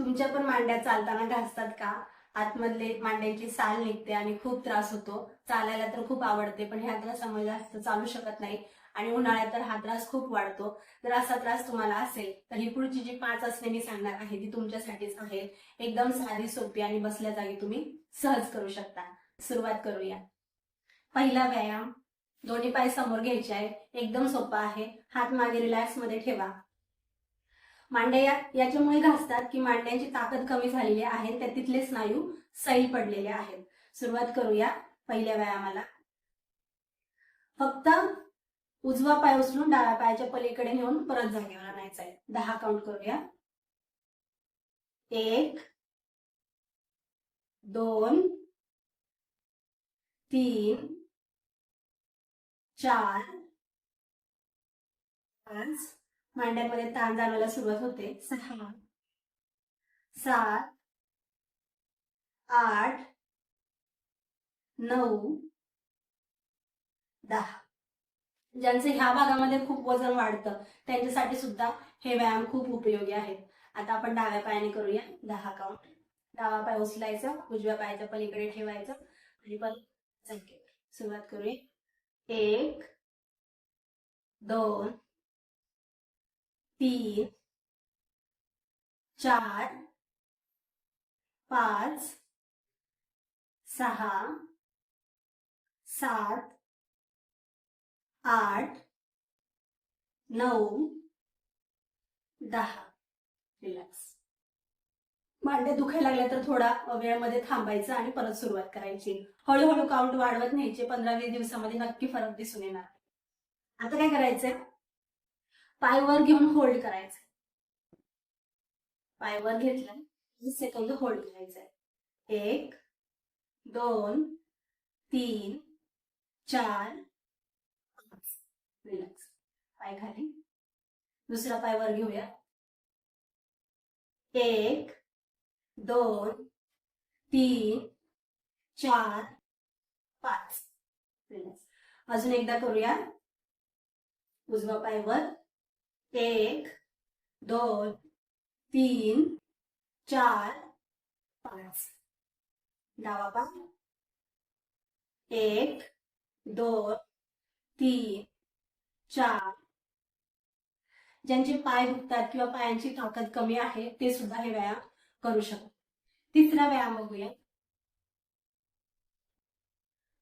तुमच्या पण मांड्या चालताना घासतात का? आतमधले मांड्यांची साल निघते आणि खूप त्रास होतो. चालायला तर खूप आवडते पण ह्या त्रासामुळे जास्त चालू शकत नाही आणि उन्हाळ्यात तर हा त्रास खूप वाढतो. जर असा त्रास तुम्हाला असेल तर ही पुढची जी पाच असणे मी सांगणार आहे ती तुमच्यासाठीच आहे. एकदम साधी सोपी आणि बसल्या जागी तुम्ही सहज करू शकता. सुरुवात करूया. पहिला व्यायाम. दोन्ही पाय समोर घ्यायचे आहे एकदम सोपा आहे. हात मागे रिलॅक्समध्ये ठेवा. मांड्या याच्यामुळे घासतात की मांड्यांची ताकद कमी झालेली आहे त्या तिथले स्नायू सैल पडलेले आहेत. सुरुवात करूया पहिल्या व्यायामाला. फक्त उजवा पाय उचलून डाव्या पायाच्या पलीकडे नेऊन परत जागेवर आणायचा आहे दहा काउंट करूया. एक दोन तीन चार पाच मांड्यामध्ये ताण जाणवायला सुरुवात होते. सहा. सात आठ नऊ दहा. ज्यांचं ह्या भागामध्ये खूप वजन वाढतं त्यांच्यासाठी सुद्धा हे व्यायाम खूप उपयोगी आहेत. आता आपण डाव्या पायाने करूया. दहा काउंट डावा पाय उचलायचा उजव्या पायाच्या पलीकडे ठेवायचं. आणि जागेवर सुरुवात करूया. एक दोन तीन चार पाच सहा सात आठ नऊ दहा. रिलॅक्स मांडे दुखायला लागल्या तर थोडा वेळामध्ये थांबायचं आणि परत सुरुवात करायची. हळूहळू काउंट वाढवत न्यायचे. पंधरा वीस दिवसामध्ये नक्की फरक दिसून येणार. आता काय करायचंय? पायवर घेऊन होल्ड करायचं पायवर घेतलं वीस सेकंद होल्ड करायचंय? एक दोन तीन चार पाच. रिलॅक्स पाय खाली. दुसरा पाय वर घेऊया. एक दोन तीन चार पाच. रिलॅक्स अजून एकदा करूया. उजवा पाय वर एक दोन तीन चार पाच. डावा पाय एक दोन तीन चार. ज्यांचे पाय दुखतात किंवा पायांची ताकद कमी आहे ते सुद्धा हे व्यायाम करू शकतात. तिसरा व्यायाम बघूया.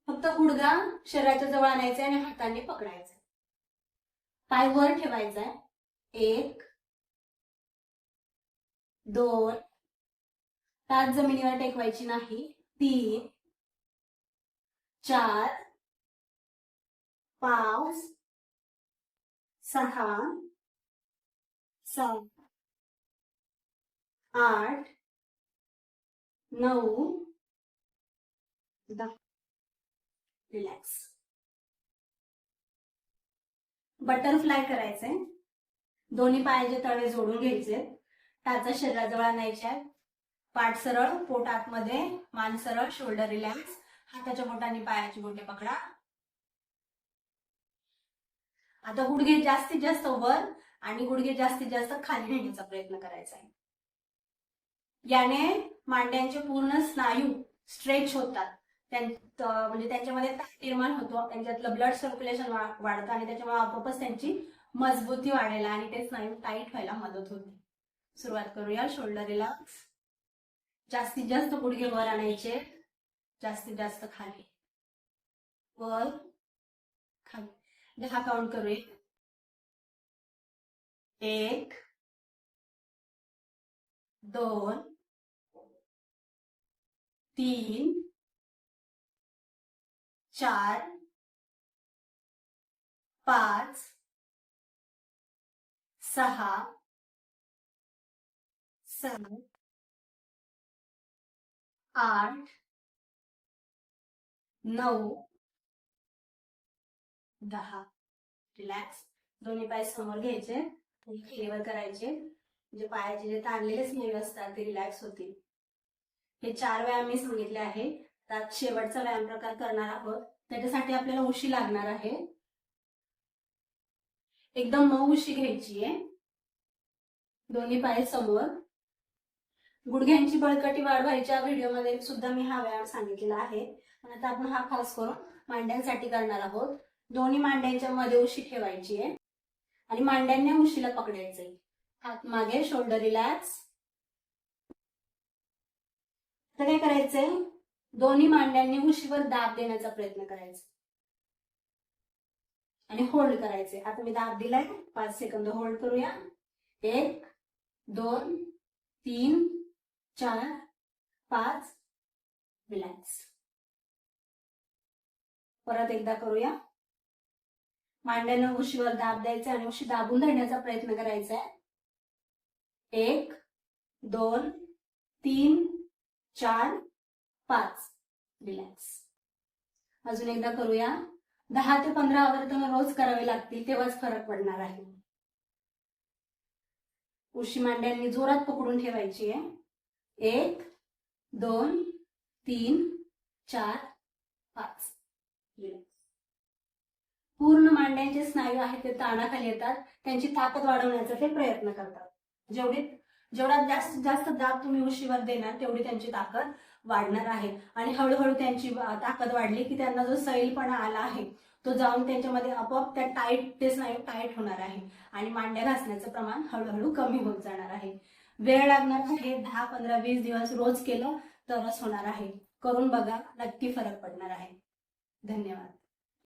फक्त गुडघा शरीराच्या जवळ आणायचा आणि हाताने पकडायचा पाय वर ठेवायचा आहे. एक दोन टाच जमिनीवर टेकवायची नाही. तीन चार पाच सहा सात आठ नऊ दहा. रिलॅक्स बटरफ्लाय करायचंय. दोन्ही पायाचे तळे जोडून घ्यायचे. टाचा शरीराजवळ आणायच्या पाठ सरळ पोट आतमध्ये मान सरळ शोल्डर रिलॅक्स हाताच्या बोटाने पायाची बोटे पकडा. आता गुडघे जास्तीत जास्त वर आणि गुडघे जास्तीत जास्त खाली नेण्याचा प्रयत्न करायचा आहे. याने मांड्यांचे पूर्ण स्नायू स्ट्रेच होतात. म्हणजे त्यांच्यामध्ये निर्माण होतो. त्यांच्यातलं ब्लड सर्क्युलेशन वाढतं आणि त्याच्यामुळे आपोआपच त्यांची मजबूती वाढायला आणि ते स्नायू टाईट व्हायला मदत होते. सुरुवात करूया. शोल्डर रिलॅक्स जास्तीत जास्त गुडघे वर आणायचे. जास्तीत जास्त खाली. वर खाली. दहा काउंट करूया. एक दोन तीन चार पाच सहा सात आठ नऊ दहा. रिलॅक्स दोन्ही पाय समोर घ्यायचे खेळीवर करायचे. म्हणजे पायाचे जे ताणलेले स्नेह असतात ते रिलॅक्स होतील. हे चार व्यायाम मी सांगितले आहे त्यात शेवटचा व्यायाम प्रकार करणार आहोत. त्याच्यासाठी आपल्याला उशी लागणार आहे. एकदम मऊ उशी घ्यायची आहे. दोन्ही पाय समोर. गुडघ्यांची बळकटी वाढवायच्या व्हिडिओमध्ये सुद्धा मी हा व्यायाम सांगितलेला आहे. पण आता आपण हा खास करून मांड्यांसाठी करणार आहोत. दोन्ही मांड्यांच्या मध्ये उशी ठेवायची आहे. आणि मांड्यांनी उशीला पकडायचंय. हात मागे शोल्डर रिलॅक्स तर काय करायचंय? दोन्ही मांड्यांनी उशीवर दाब देण्याचा प्रयत्न करायचा. आणि होल्ड करायचे. आता मी दाब दिलाय. पाच सेकंद होल्ड करूया. एक दोन तीन चार पाच. रिलॅक्स परत एकदा करूया. मांड्यानं उशीवर दाब द्यायचा आणि उशी दाबून धरण्याचा प्रयत्न करायचा आहे एक दोन तीन चार पाच. रिलॅक्स अजून एकदा करूया. दहा ते पंधरा आवर्तन रोज करावे लागतील तेव्हाच फरक पडणार आहे. उशी मांड्यांनी जोरात पकडून ठेवायची आहे. एक दोन तीन चार पाच. पूर्ण मांड्यांचे स्नायू आहेत ते ताणाखाली येतात. त्यांची ताकद वाढवण्याचा ते प्रयत्न करतात. जेवढी जेवढा जास्त जास्त दाब तुम्ही उशीवर देणार तेवढी त्यांची ताकद वाढणार आहे. आणि हळूहळू त्यांची ताकद वाढली की त्यांना जो सैलपणा आला आहे तो जाऊन त्यांच्यामध्ये आपोआप त्या टाईट ते स्नायू टाईट होणार आहे. आणि मांड्या घासण्याचं प्रमाण हळूहळू कमी होत जाणार आहे. वेळ लागणार आहे. दहा पंधरा वीस दिवस रोज केलं तरच होणार आहे. करून बघा नक्की फरक पडणार आहे. धन्यवाद.